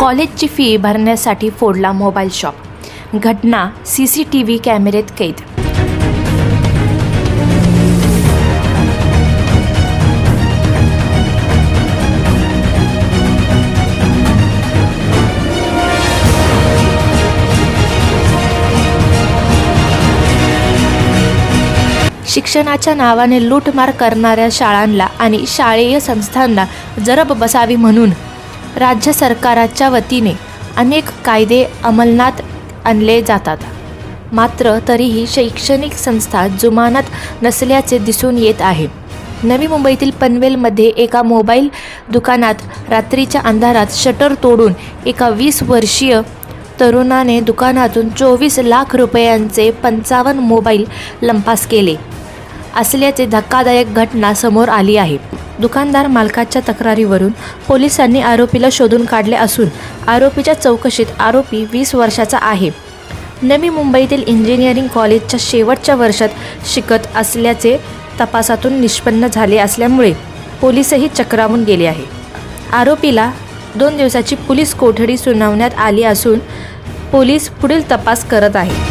कॉलेजची फी भरण्यासाठी फोडला मोबाईल शॉप. घटना सी सी टी व्ही कॅमेरेत कैद. शिक्षणाच्या नावाने लूटमार करणाऱ्या शाळांना आणि शाळेय संस्थांना जरब बसावी म्हणून राज्य सरकाराच्या वतीने अनेक कायदे अंमलात आणले जातात. मात्र तरीही शैक्षणिक संस्था जुमानत नसल्याचे दिसून येत आहे. नवी मुंबईतील पनवेलमध्ये एका मोबाईल दुकानात रात्रीच्या अंधारात शटर तोडून एका वीस वर्षीय तरुणाने दुकानातून चोवीस लाख रुपयांचे पंचावन्न मोबाईल लंपास केले. असल्याचे धक्कादायक घटना समोर आली आहे. दुकानदार मालकाच्या तक्रारीवरून पोलिसांनी आरोपीला शोधून काढले असून आरोपीच्या चौकशीत आरोपी वीस वर्षाचा आहे. नवी मुंबईतील इंजिनिअरिंग कॉलेजच्या शेवटच्या वर्षात शिकत असल्याचे तपासातून निष्पन्न झाले असल्यामुळे पोलीसही चक्रावून गेले आहे. आरोपीला दोन दिवसाची पोलीस कोठडी सुनावण्यात आली असून पोलीस पुढील तपास करत आहे.